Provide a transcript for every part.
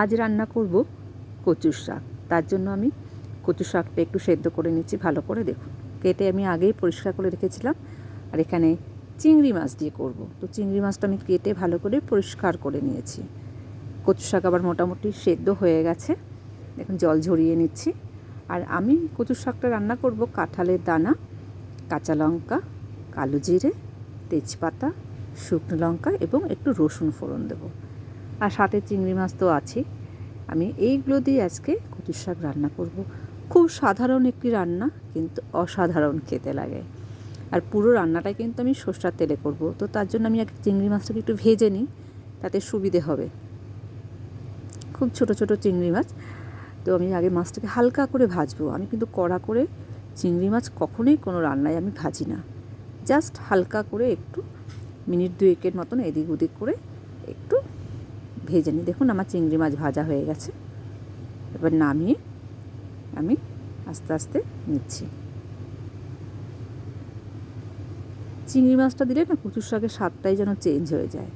আজ রান্না করব কচুর শাক। তার জন্য আমি কচু শাকটা একটু সেদ্ধ করে নিচ্ছি, ভালো করে দেখুন। কেটে আমি আগেই পরিষ্কার করে রেখেছিলাম। আর এখানে চিংড়ি মাছ দিয়ে করব। তো চিংড়ি মাছটা আমি কেটে ভালো করে পরিষ্কার করে নিয়েছি। কচু শাক আবার মোটামুটি সেদ্ধ হয়ে গেছে। দেখুন জল ঝরিয়ে নিচ্ছি। আর আমি কচু শাকটা রান্না করব কাঁঠালের দানা, কাঁচা লঙ্কা, কালো জিরে, তেজপাতা, শুকনো লঙ্কা এবং একটু রসুন ফোড়ন দেবো। আর সাথে চিংড়ি মাছ তো আছে আমি এইগুলো দিয়ে আজকে কচুর শাক রান্না করব। খুব সাধারণ একটি রান্না, কিন্তু অসাধারণ খেতে লাগে। আর পুরো রান্নাটা কিন্তু আমি সর্ষার তেলে করব। তো তার জন্য আমি আগে চিংড়ি মাছটাকে একটু ভেজে নিই, তাতে সুবিধে হবে। খুব ছোট ছোট চিংড়ি মাছ। তো আমি আগে মাছটাকে হালকা করে ভাজবো। আমি কিন্তু কড়া করে চিংড়ি মাছ কখনোই কোনো রান্নায় আমি ভাজি না। জাস্ট হালকা করে একটু মিনিট দুয়েকের মতন এদিক ওদিক করে একটু ভেজে নিই। দেখুন আমার চিংড়ি মাছ ভাজা হয়ে গেছে। এবার নামিয়ে আমি আস্তে আস্তে নিচ্ছি। চিংড়ি মাছটা দিলে না কচুর শাকের স্বাদটাই যেন চেঞ্জ হয়ে যায়।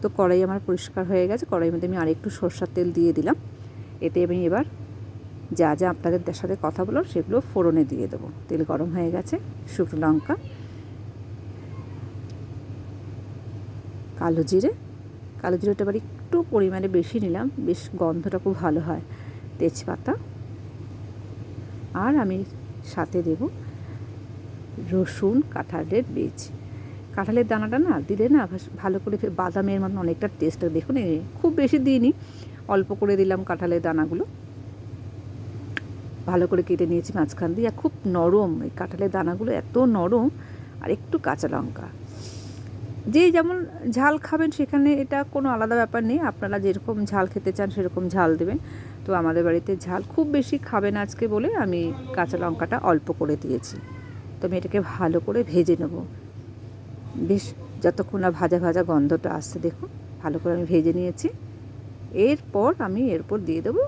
তো কড়াই আমার পরিষ্কার হয়ে গেছে। কড়াইয়ের মধ্যে আমি আরেকটু সর্ষার তেল দিয়ে দিলাম। এতে আমি এবার যা যা আপনাদের সাথে কথা বলো সেগুলো ফোড়নে দিয়ে দেবো। তেল গরম হয়ে গেছে, শুকনো লঙ্কা, কালো জিরে। কালো জিরেটা এবার একটু পরিমাণে বেশি নিলাম, বেশ গন্ধটা খুব ভালো হয়। তেজপাতা। আর আমি সাথে দেব রসুন, কাঁঠালের বীজ। কাঁঠালের দানাটা না দিলে না ভালো করে বাদামের মতন অনেকটা টেস্ট দেখুন খুব বেশি দিইনি, অল্প করে দিলাম কাঁঠালের দানাগুলো। ভালো করে কেটে নিয়েছি মাঝখান দিয়ে। খুব নরম, এই কাঁঠালের দানাগুলো এত নরম, আর একটু কাঁচা লঙ্কা। যে যেমন ঝাল খাবেন সেখানে এটা কোনো আলাদা ব্যাপার নেই। আপনারা যেরকম ঝাল খেতে চান সেরকম ঝাল দেবেন। তো আমাদের বাড়িতে ঝাল খুব বেশি খাবেন আজকে বলে আমি কাঁচা লঙ্কাটা অল্প করে দিয়েছি। তো আমি এটাকে ভালো করে ভেজে নেব। বেশ যতক্ষণ না ভাজা ভাজা গন্ধটা আসছে দেখুন, ভালো করে আমি ভেজে নিয়েছি। এরপর আমি এরপর দিয়ে দেবো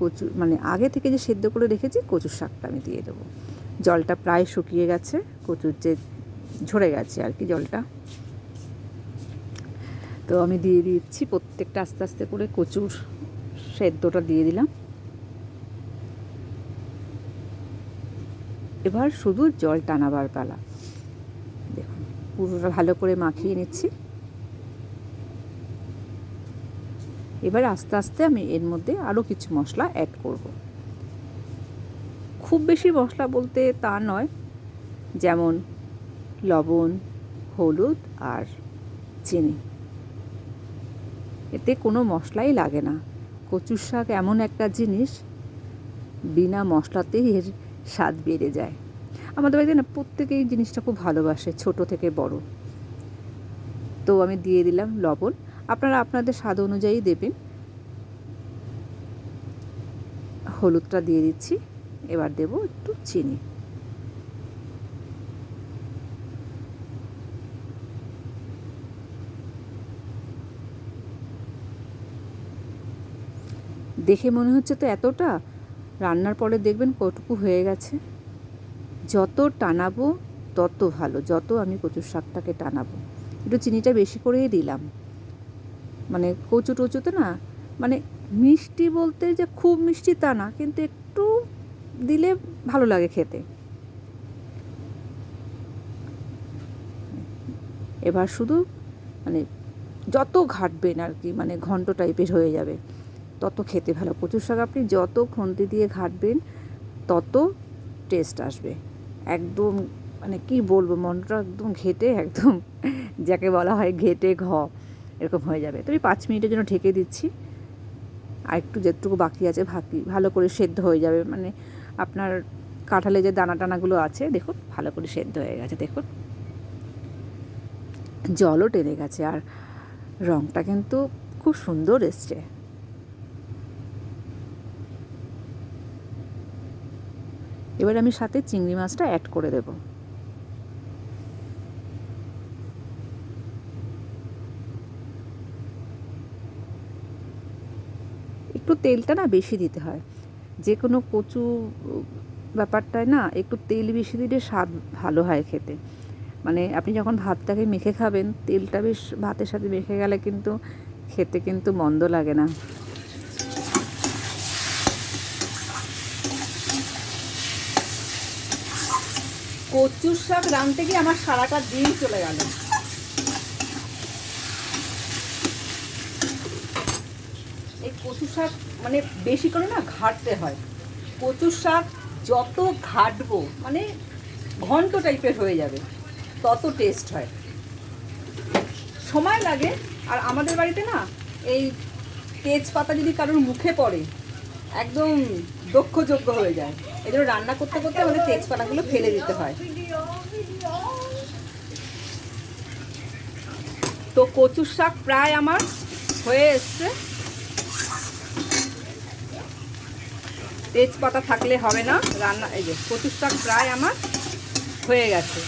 কচু মানে আগে থেকে যে সেদ্ধ করে রেখেছি কচুর শাকটা আমি দিয়ে দেবো। জলটা প্রায় শুকিয়ে গেছে, কচুর যে ঝরে গেছে আর কি জলটা। তো আমি দিয়ে দিচ্ছি প্রত্যেকটা আস্তে আস্তে করে কচুর সেদ্ধটা দিয়ে দিলাম। এবার শুধু জল টানাবার পালা। দেখুন, পুরোটা ভালো করে মাখিয়ে নিচ্ছি। এবার আস্তে আস্তে আমি এর মধ্যে আরও কিছু মশলা অ্যাড করব। খুব বেশি মশলা বলতে তা নয়, যেমন লবণ, হলুদ আর চিনি। এতে কোনো মশলাই লাগে না। কচুর শাক এমন একটা জিনিস, বিনা মশলাতেই এর স্বাদ বেড়ে যায়। আমাদের বাড়িতে না প্রত্যেকেই জিনিসটা খুব ভালোবাসে, ছোট থেকে বড়। তো আমি দিয়ে দিলাম লবণ। আপনারা আপনাদের স্বাদ অনুযায়ী দেবেন। হলুদটা দিয়ে দিচ্ছি। এবার দেব একটু চিনি। দেখে মনে হচ্ছে তো এতটা। রান্নার পরে দেখবেন কটুকু হয়ে গেছে। যত টানাবো, তত ভালো। যত আমি কচুর শাকটাকে টানাবো। একটু চিনিটা বেশি করেই দিলাম। মানে কচু টচুতে না মানে মিষ্টি বলতে যে খুব মিষ্টি তা না, কিন্তু একটু দিলে ভালো লাগে খেতে। এবার শুধু মানে যত ঘাটবেন আর কি মানে ঘন্ট টাইপের হয়ে যাবে। তত খেতে ভালো। কচুর শাক আপনি যত খুন্তি দিয়ে ঘাটবেন, তত টেস্ট আসবে। একদম মানে কি বলব, মনটা একদম ঘেটে, একদম যাকে বলা হয় ঘেটে ঘ, এরকম হয়ে যাবে। তো আমি পাঁচ মিনিটের জন্য ঢেকে দিচ্ছি। আর একটু যেটুকু বাকি আছে বাকি ভালো করে সেদ্ধ হয়ে যাবে। মানে আপনার কাঁঠালে যে দানা টানাগুলো আছে, দেখুন, ভালো করে সেদ্ধ হয়ে গেছে, দেখুন। জলও টেনে গেছে, আর রঙটা কিন্তু খুব সুন্দর এসছে। এবার আমি সাথে চিংড়ি মাছটা অ্যাড করে দেব। একটু তেলটা না বেশি দিতে হয়। যে কোনো কচু ব্যাপারটায় না একটু তেল বেশি দিলে স্বাদ ভালো হয় খেতে। মানে আপনি যখন ভাতটাকে মেখে খাবেন, তেলটা বেশ ভাতের সাথে মেখে গেলে কিন্তু খেতে কিন্তু মন্দ লাগে না। কচুর শাক রাঁধতে গিয়ে আমার সারাটা দিন চলে গেল। এই কচু শাক মানে বেশি করে না ঘাটতে হয়। কচুর শাক যত ঘাটবো মানে ঘন্ট টাইপের হয়ে যাবে, তত টেস্ট হয়। সময় লাগে, আর আমাদের বাড়িতে না এই তেজপাতা যদি কারোর মুখে পড়ে, একদম দক্ষযোগ্য হয়ে যায়। জন্য রান্না করতে করতে আমাদের তেজপাতাগুলো ফেলে দিতে হয়। তো কচুর শাক প্রায় আমার হয়ে এসছে। তেজপাতা থাকলে হবে না, রান্না এই যে কচুর শাক প্রায় আমার হয়ে গেছে।